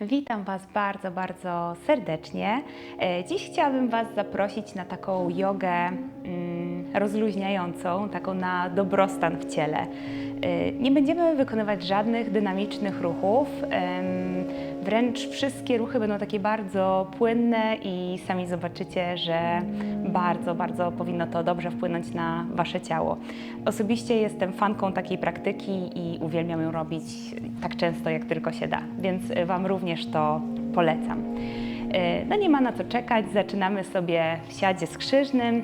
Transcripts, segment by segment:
Witam Was bardzo, bardzo serdecznie. E, Dziś chciałabym Was zaprosić na taką jogę mm, rozluźniającą, taką na dobrostan w ciele. E, Nie będziemy wykonywać żadnych dynamicznych ruchów, wręcz wszystkie ruchy będą takie bardzo płynne i sami zobaczycie, że bardzo, bardzo powinno to dobrze wpłynąć na Wasze ciało. Osobiście jestem fanką takiej praktyki i uwielbiam ją robić tak często, jak tylko się da, więc Wam również to polecam. E, No nie ma na co czekać, zaczynamy sobie w siadzie skrzyżnym.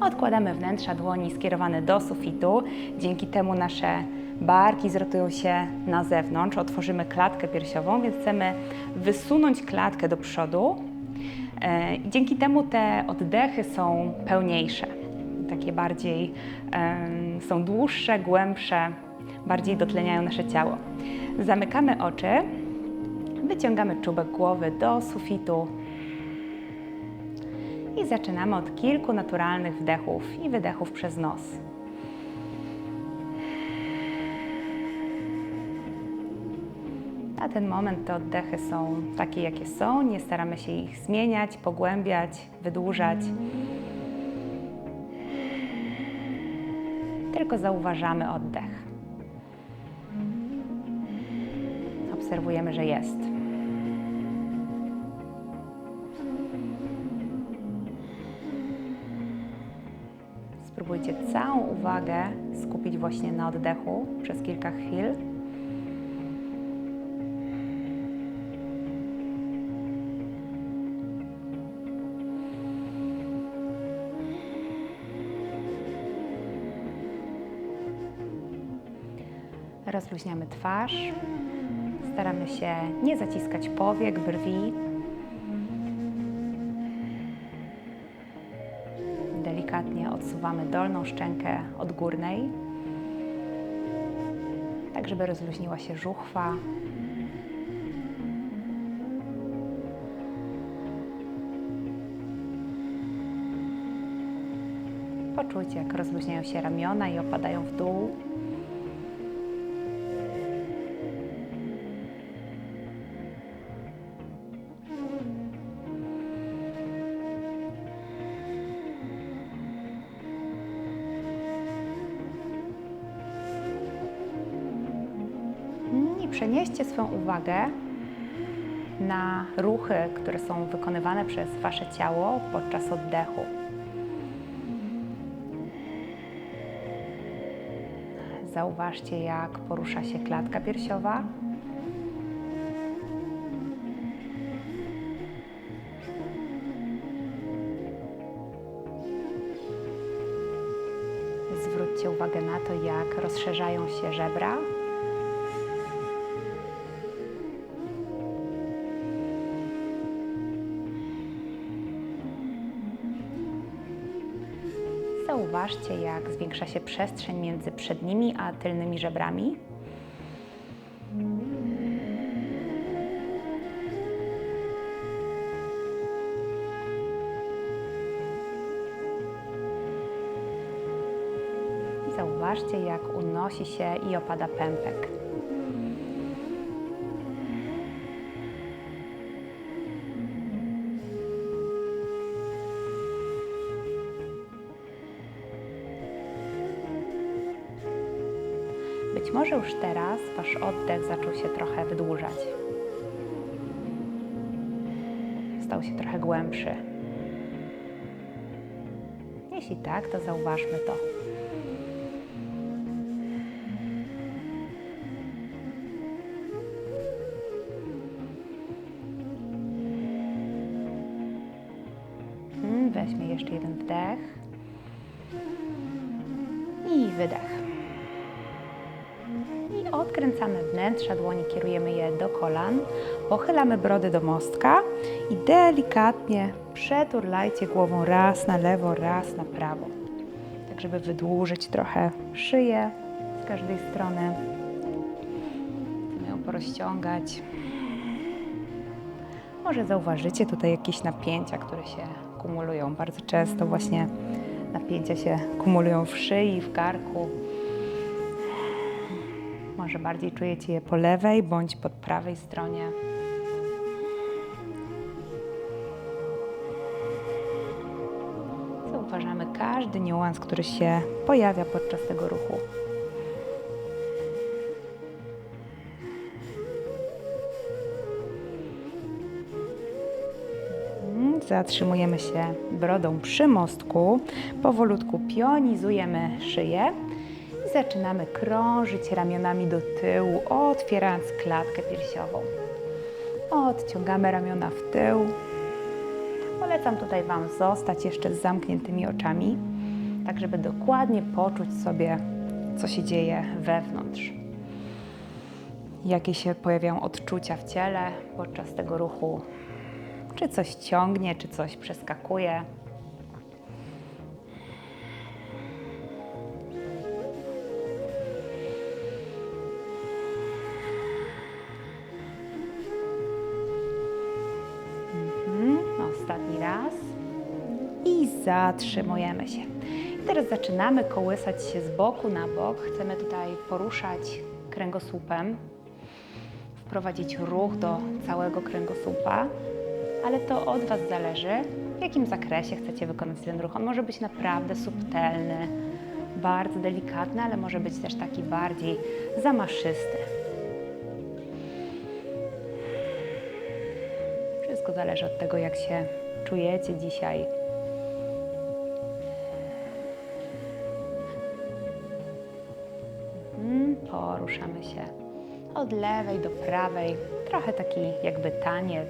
Odkładamy wnętrza dłoni skierowane do sufitu. Dzięki temu nasze barki zrotują się na zewnątrz. Otworzymy klatkę piersiową, więc chcemy wysunąć klatkę do przodu. E, i Dzięki temu te oddechy są pełniejsze, takie bardziej są dłuższe, głębsze, bardziej dotleniają nasze ciało. Zamykamy oczy, wyciągamy czubek głowy do sufitu i zaczynamy od kilku naturalnych wdechów i wydechów przez nos. Ten moment te oddechy są takie, jakie są. Nie staramy się ich zmieniać, pogłębiać, wydłużać. Tylko zauważamy oddech. Obserwujemy, że jest. Spróbujcie całą uwagę skupić właśnie na oddechu przez kilka chwil. Rozluźniamy twarz. Staramy się nie zaciskać powiek, brwi. Delikatnie odsuwamy dolną szczękę od górnej, tak żeby rozluźniła się żuchwa. Poczujcie, jak rozluźniają się ramiona i opadają w dół. Przenieście swoją uwagę na ruchy, które są wykonywane przez Wasze ciało podczas oddechu. Zauważcie, jak porusza się klatka piersiowa. Zwróćcie uwagę na to, jak rozszerzają się żebra. Zauważcie, jak zwiększa się przestrzeń między przednimi a tylnymi żebrami. Zauważcie, jak unosi się i opada pępek. Może już teraz Wasz oddech zaczął się trochę wydłużać. Stał się trochę głębszy. Jeśli tak, to zauważmy to. Mm, Weźmy jeszcze jeden wdech i wydech. I odkręcamy wnętrza dłoni, kierujemy je do kolan, pochylamy brody do mostka i delikatnie przeturlajcie głową raz na lewo, raz na prawo. Tak, żeby wydłużyć trochę szyję z każdej strony. Chcemy ją porozciągać. Może zauważycie tutaj jakieś napięcia, które się kumulują. Bardzo często właśnie napięcia się kumulują w szyi, w karku. Może bardziej czujecie je po lewej bądź po prawej stronie. Zauważamy każdy niuans, który się pojawia podczas tego ruchu. Hmm, zatrzymujemy się brodą przy mostku, powolutku pionizujemy szyję zaczynamy krążyć ramionami do tyłu, otwierając klatkę piersiową. Odciągamy ramiona w tył. Polecam tutaj Wam zostać jeszcze z zamkniętymi oczami, tak żeby dokładnie poczuć sobie, co się dzieje wewnątrz. Jakie się pojawiają odczucia w ciele podczas tego ruchu. Czy coś ciągnie, czy coś przeskakuje. Zatrzymujemy się. I teraz zaczynamy kołysać się z boku na bok. Chcemy tutaj poruszać kręgosłupem, wprowadzić ruch do całego kręgosłupa, ale to od Was zależy, w jakim zakresie chcecie wykonać ten ruch. On może być naprawdę subtelny, bardzo delikatny, ale może być też taki bardziej zamaszysty. Wszystko zależy od tego, jak się czujecie dzisiaj. Poruszamy się od lewej do prawej, trochę taki jakby taniec.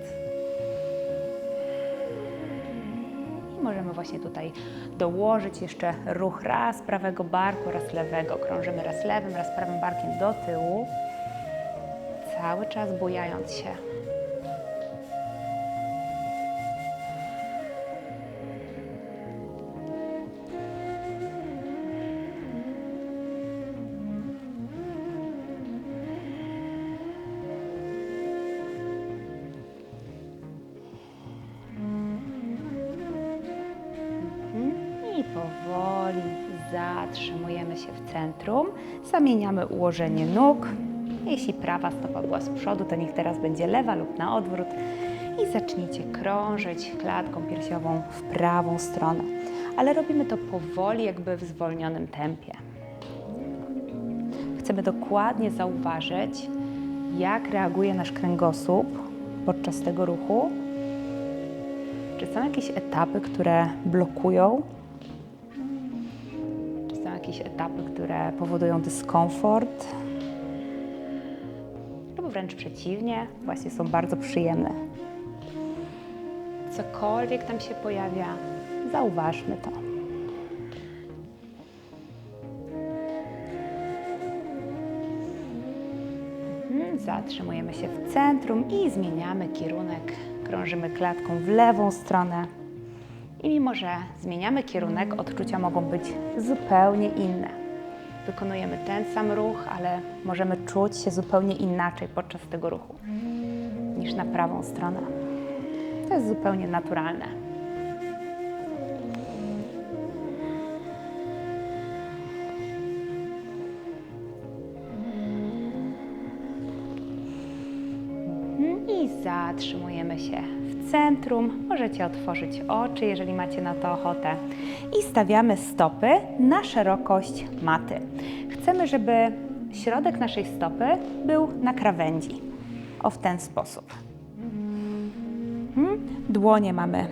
I możemy właśnie tutaj dołożyć jeszcze ruch raz prawego barku, raz lewego. Krążymy raz lewym, raz prawym barkiem do tyłu, cały czas bujając się. Centrum. Zamieniamy ułożenie nóg. Jeśli prawa stopa była z przodu, to niech teraz będzie lewa lub na odwrót. I zacznijcie krążyć klatką piersiową w prawą stronę. Ale robimy to powoli, jakby w zwolnionym tempie. Chcemy dokładnie zauważyć, jak reaguje nasz kręgosłup podczas tego ruchu. Czy są jakieś etapy, które blokują jakieś etapy, które powodują dyskomfort? Albo wręcz przeciwnie, właśnie są bardzo przyjemne. Cokolwiek tam się pojawia, zauważmy to. Mhm, Zatrzymujemy się w centrum i zmieniamy kierunek. Krążymy klatką w lewą stronę. I mimo, że zmieniamy kierunek, odczucia mogą być zupełnie inne. Wykonujemy ten sam ruch, ale możemy czuć się zupełnie inaczej podczas tego ruchu niż na prawą stronę. To jest zupełnie naturalne. I zatrzymujemy się centrum. Możecie otworzyć oczy, jeżeli macie na to ochotę. I stawiamy stopy na szerokość maty. Chcemy, żeby środek naszej stopy był na krawędzi. O w ten sposób. Mhm. Dłonie mamy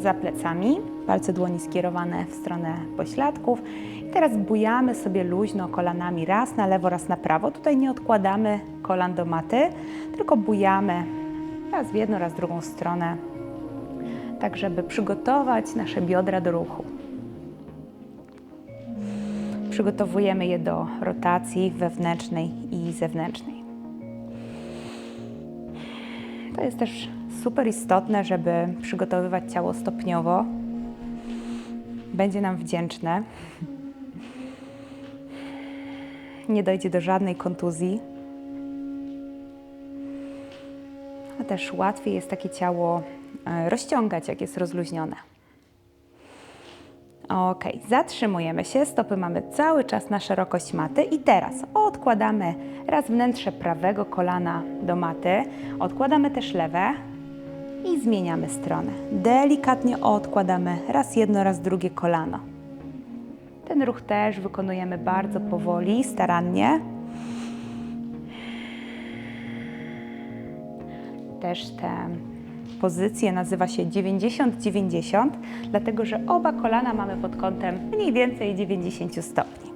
za plecami, palce dłoni skierowane w stronę pośladków. I teraz bujamy sobie luźno kolanami raz na lewo, raz na prawo. Tutaj nie odkładamy kolan do maty, tylko bujamy raz w jedną, raz w drugą stronę, tak żeby przygotować nasze biodra do ruchu. Przygotowujemy je do rotacji wewnętrznej i zewnętrznej. To jest też super istotne, żeby przygotowywać ciało stopniowo. Będzie nam wdzięczne. Nie dojdzie do żadnej kontuzji. Też łatwiej jest takie ciało e, rozciągać, jak jest rozluźnione. Ok, zatrzymujemy się, stopy mamy cały czas na szerokość maty i teraz odkładamy raz wnętrze prawego kolana do maty, odkładamy też lewe i zmieniamy stronę. Delikatnie odkładamy raz jedno, raz drugie kolano. Ten ruch też wykonujemy bardzo powoli, starannie. Też tę pozycję nazywa się 90-90, dlatego że oba kolana mamy pod kątem mniej więcej 90 stopni.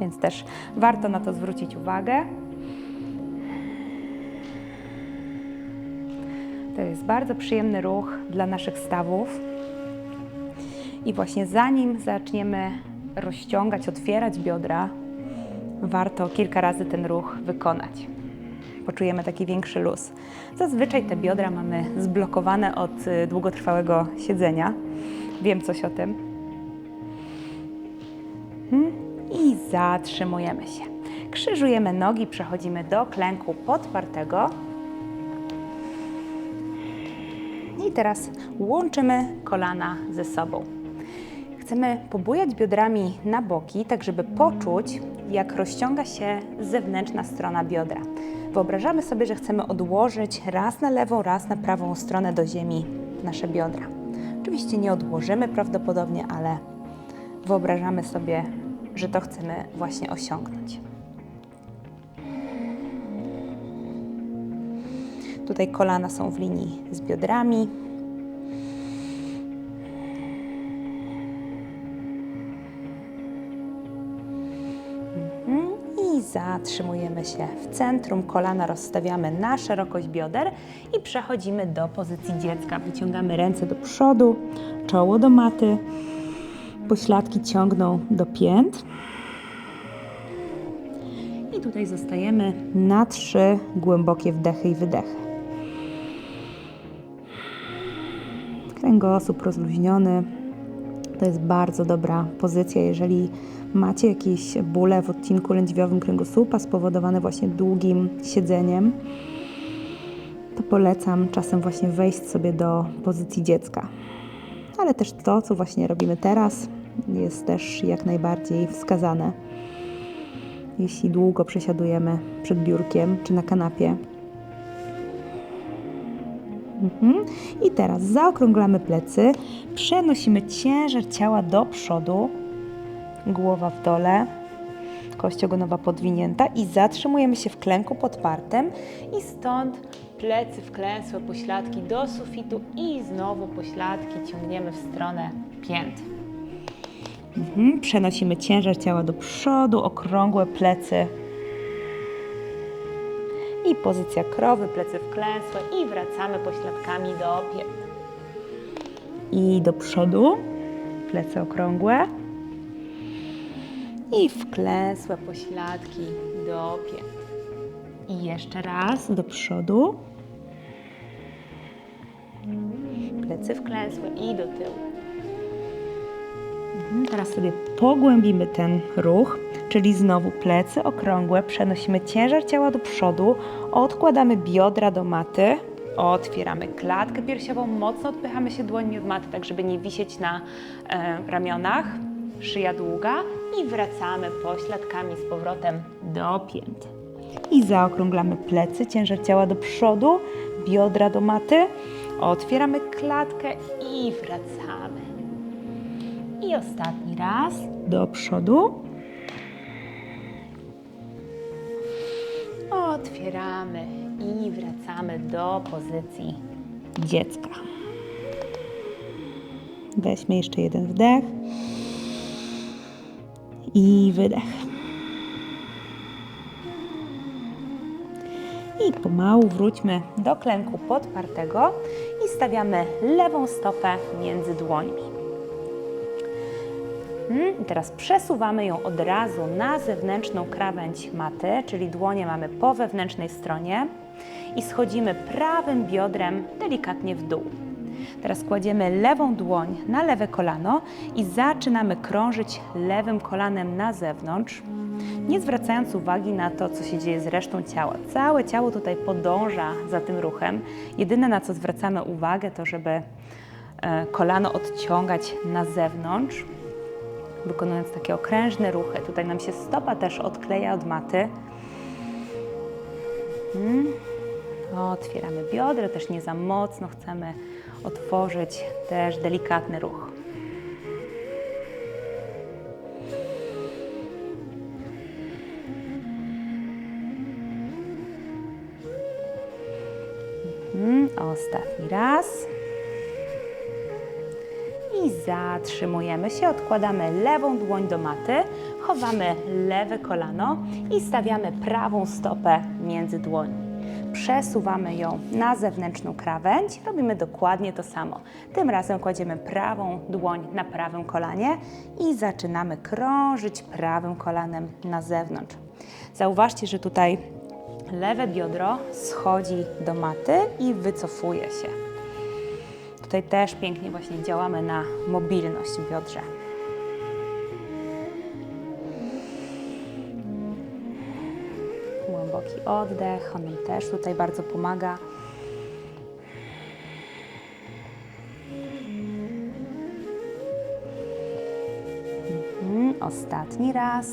Więc też warto na to zwrócić uwagę. To jest bardzo przyjemny ruch dla naszych stawów. I właśnie zanim zaczniemy rozciągać, otwierać biodra, warto kilka razy ten ruch wykonać. Poczujemy taki większy luz. Zazwyczaj te biodra mamy zblokowane od y, długotrwałego siedzenia. Wiem coś o tym. Mhm. I zatrzymujemy się. Krzyżujemy nogi, przechodzimy do klęku podpartego. I teraz łączymy kolana ze sobą. Chcemy pobujać biodrami na boki, tak żeby poczuć, jak rozciąga się zewnętrzna strona biodra. Wyobrażamy sobie, że chcemy odłożyć raz na lewą, raz na prawą stronę do ziemi nasze biodra. Oczywiście nie odłożymy prawdopodobnie, ale wyobrażamy sobie, że to chcemy właśnie osiągnąć. Tutaj kolana są w linii z biodrami. Zatrzymujemy się w centrum. Kolana rozstawiamy na szerokość bioder i przechodzimy do pozycji dziecka. Wyciągamy ręce do przodu, czoło do maty, pośladki ciągną do pięt. I tutaj zostajemy na trzy głębokie wdechy i wydechy. Kręgosłup rozluźniony. To jest bardzo dobra pozycja, jeżeli macie jakieś bóle w odcinku lędźwiowym kręgosłupa spowodowane właśnie długim siedzeniem, to polecam czasem właśnie wejść sobie do pozycji dziecka. Ale też to, co właśnie robimy teraz, jest też jak najbardziej wskazane. Jeśli długo przesiadujemy przed biurkiem czy na kanapie, Mhm. I teraz zaokrąglamy plecy, przenosimy ciężar ciała do przodu, głowa w dole, kość ogonowa podwinięta i zatrzymujemy się w klęku podpartym i stąd plecy wklęsłe, pośladki do sufitu i znowu pośladki ciągniemy w stronę pięt. Mhm. Przenosimy ciężar ciała do przodu, okrągłe plecy i pozycja krowy, plecy wklęsłe i wracamy pośladkami do pięt. I do przodu, plecy okrągłe i wklęsłe pośladki do pięt. I jeszcze raz do przodu, plecy wklęsłe i do tyłu. Mhm, Teraz sobie pogłębimy ten ruch, czyli znowu plecy okrągłe, przenosimy ciężar ciała do przodu, odkładamy biodra do maty, otwieramy klatkę piersiową, mocno odpychamy się dłońmi od maty, tak żeby nie wisieć na e, ramionach, szyja długa i wracamy pośladkami z powrotem do pięt. I zaokrąglamy plecy, ciężar ciała do przodu, biodra do maty, otwieramy klatkę i wracamy. I ostatni raz do przodu. Otwieramy i wracamy do pozycji dziecka. Weźmy jeszcze jeden wdech i wydech. I pomału wróćmy do klęku podpartego i stawiamy lewą stopę między dłońmi. I teraz przesuwamy ją od razu na zewnętrzną krawędź maty, czyli dłonie mamy po wewnętrznej stronie i schodzimy prawym biodrem delikatnie w dół. Teraz kładziemy lewą dłoń na lewe kolano i zaczynamy krążyć lewym kolanem na zewnątrz, nie zwracając uwagi na to, co się dzieje z resztą ciała. Całe ciało tutaj podąża za tym ruchem. Jedyne, na co zwracamy uwagę, to żeby e, kolano odciągać na zewnątrz, wykonując takie okrężne ruchy. Tutaj nam się stopa też odkleja od maty. Mhm. Otwieramy biodra, też nie za mocno chcemy otworzyć, też delikatny ruch. Mhm, Ostatni raz. I zatrzymujemy się, odkładamy lewą dłoń do maty, chowamy lewe kolano i stawiamy prawą stopę między dłoni. Przesuwamy ją na zewnętrzną krawędź, robimy dokładnie to samo. Tym razem kładziemy prawą dłoń na prawym kolanie i zaczynamy krążyć prawym kolanem na zewnątrz. Zauważcie, że tutaj lewe biodro schodzi do maty i wycofuje się. Tutaj też pięknie właśnie działamy na mobilność w biodrze. Głęboki oddech, on nam też tutaj bardzo pomaga. Mhm, Ostatni raz.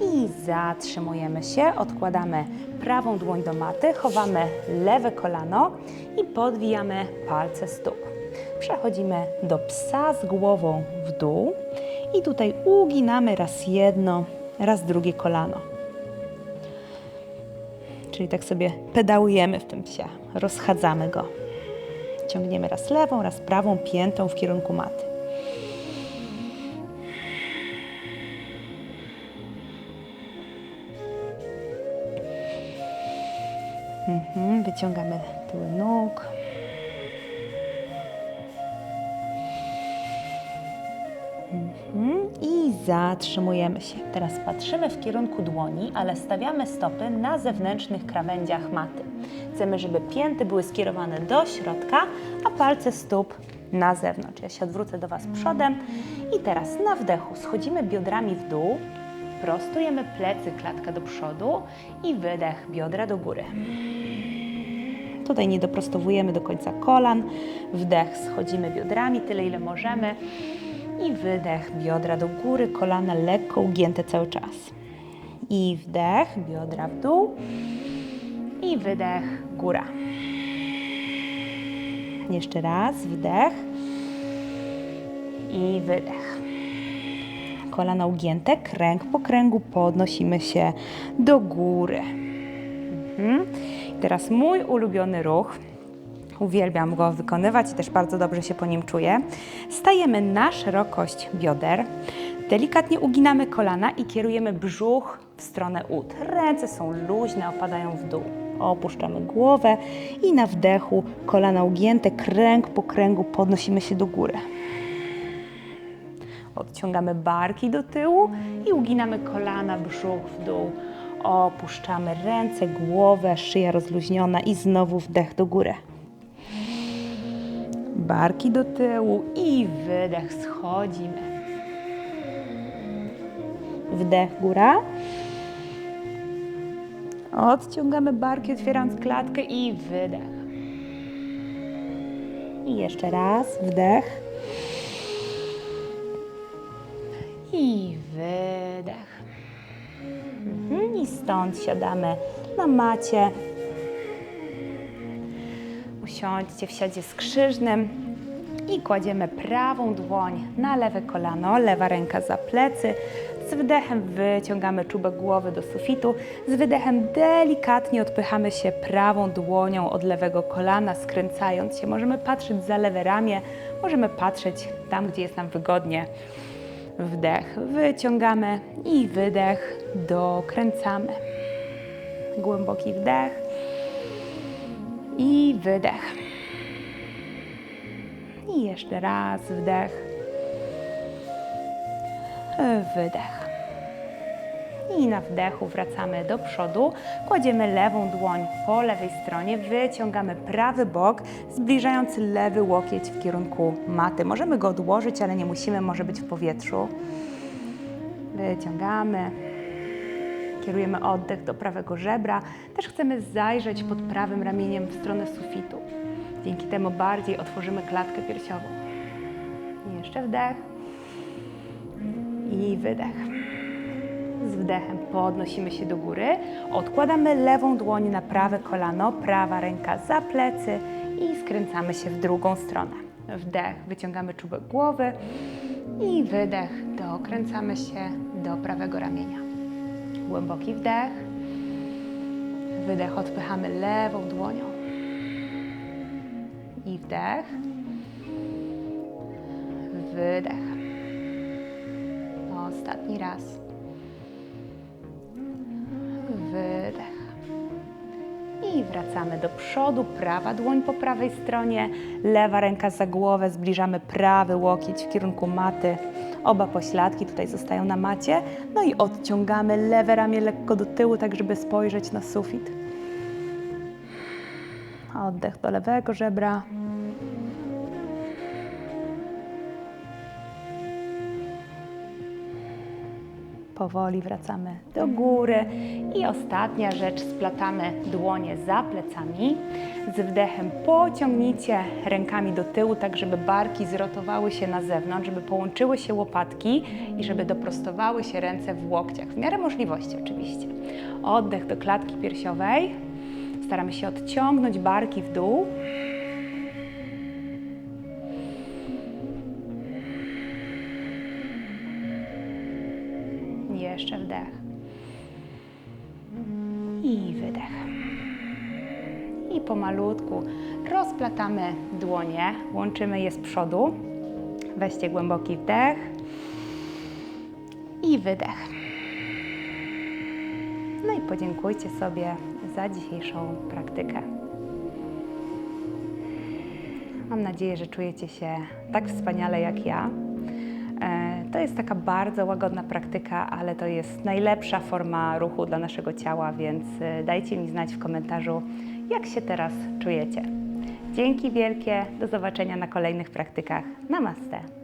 I zatrzymujemy się, odkładamy prawą dłoń do maty, chowamy lewe kolano i podwijamy palce stóp. Przechodzimy do psa z głową w dół i tutaj uginamy raz jedno, raz drugie kolano. Czyli tak sobie pedałujemy w tym psie, rozchadzamy go. Ciągniemy raz lewą, raz prawą piętą w kierunku maty. Mhm, wyciągamy tyły nóg. I zatrzymujemy się. Teraz patrzymy w kierunku dłoni, ale stawiamy stopy na zewnętrznych krawędziach maty. Chcemy, żeby pięty były skierowane do środka, a palce stóp na zewnątrz. Ja się odwrócę do Was przodem i teraz na wdechu schodzimy biodrami w dół, prostujemy plecy, klatka do przodu i wydech, biodra do góry. Tutaj nie doprostowujemy do końca kolan. Wdech, schodzimy biodrami tyle, ile możemy. I wydech, biodra do góry, kolana lekko ugięte cały czas. I wdech, biodra w dół. I wydech, góra. Jeszcze raz, wdech. I wydech. Kolana ugięte, kręg po kręgu podnosimy się do góry. Mhm. Teraz mój ulubiony ruch. Uwielbiam go wykonywać i też bardzo dobrze się po nim czuję. Stajemy na szerokość bioder, delikatnie uginamy kolana i kierujemy brzuch w stronę ud. Ręce są luźne, opadają w dół. Opuszczamy głowę i na wdechu kolana ugięte, kręg po kręgu podnosimy się do góry. Odciągamy barki do tyłu i uginamy kolana, brzuch w dół. Opuszczamy ręce, głowę, szyja rozluźniona i znowu wdech do góry. Barki do tyłu i wydech, schodzimy. Wdech, góra. Odciągamy barki, otwierając klatkę i wydech. I jeszcze raz, wdech. I wydech. Mhm, I stąd siadamy na macie. Usiądźcie w siadzie skrzyżnym i kładziemy prawą dłoń na lewe kolano, lewa ręka za plecy. Z wdechem wyciągamy czubek głowy do sufitu, z wydechem delikatnie odpychamy się prawą dłonią od lewego kolana, skręcając się. Możemy patrzeć za lewe ramię, możemy patrzeć tam, gdzie jest nam wygodnie. Wdech, wyciągamy i wydech, dokręcamy. Głęboki wdech i wydech. I jeszcze raz wdech, wydech. I na wdechu wracamy do przodu, kładziemy lewą dłoń po lewej stronie, wyciągamy prawy bok, zbliżając lewy łokieć w kierunku maty. Możemy go odłożyć, ale nie musimy, może być w powietrzu. Wyciągamy. Kierujemy oddech do prawego żebra. Też chcemy zajrzeć pod prawym ramieniem w stronę sufitu. Dzięki temu bardziej otworzymy klatkę piersiową. I jeszcze wdech i wydech. Z wdechem podnosimy się do góry, odkładamy lewą dłoń na prawe kolano, prawa ręka za plecy i skręcamy się w drugą stronę. Wdech, wyciągamy czubek głowy i wydech, dokręcamy się do prawego ramienia. Głęboki wdech, wydech, odpychamy lewą dłonią i wdech, wydech. Ostatni raz. Wydech. I wracamy do przodu. Prawa dłoń po prawej stronie, lewa ręka za głowę. Zbliżamy prawy łokieć w kierunku maty. Oba pośladki tutaj zostają na macie. No i odciągamy lewe ramię lekko do tyłu, tak żeby spojrzeć na sufit. Oddech do lewego żebra. Powoli wracamy do góry i ostatnia rzecz, splatamy dłonie za plecami. Z wdechem pociągnijcie rękami do tyłu, tak żeby barki zrotowały się na zewnątrz, żeby połączyły się łopatki i żeby doprostowały się ręce w łokciach, w miarę możliwości oczywiście. Oddech do klatki piersiowej. Staramy się odciągnąć barki w dół. Rozplatamy dłonie, łączymy je z przodu. Weźcie głęboki wdech i wydech. No i podziękujcie sobie za dzisiejszą praktykę. Mam nadzieję, że czujecie się tak wspaniale jak ja. E, To jest taka bardzo łagodna praktyka, ale to jest najlepsza forma ruchu dla naszego ciała, więc e, dajcie mi znać w komentarzu, jak się teraz czujecie. Dzięki wielkie, do zobaczenia na kolejnych praktykach. Namaste.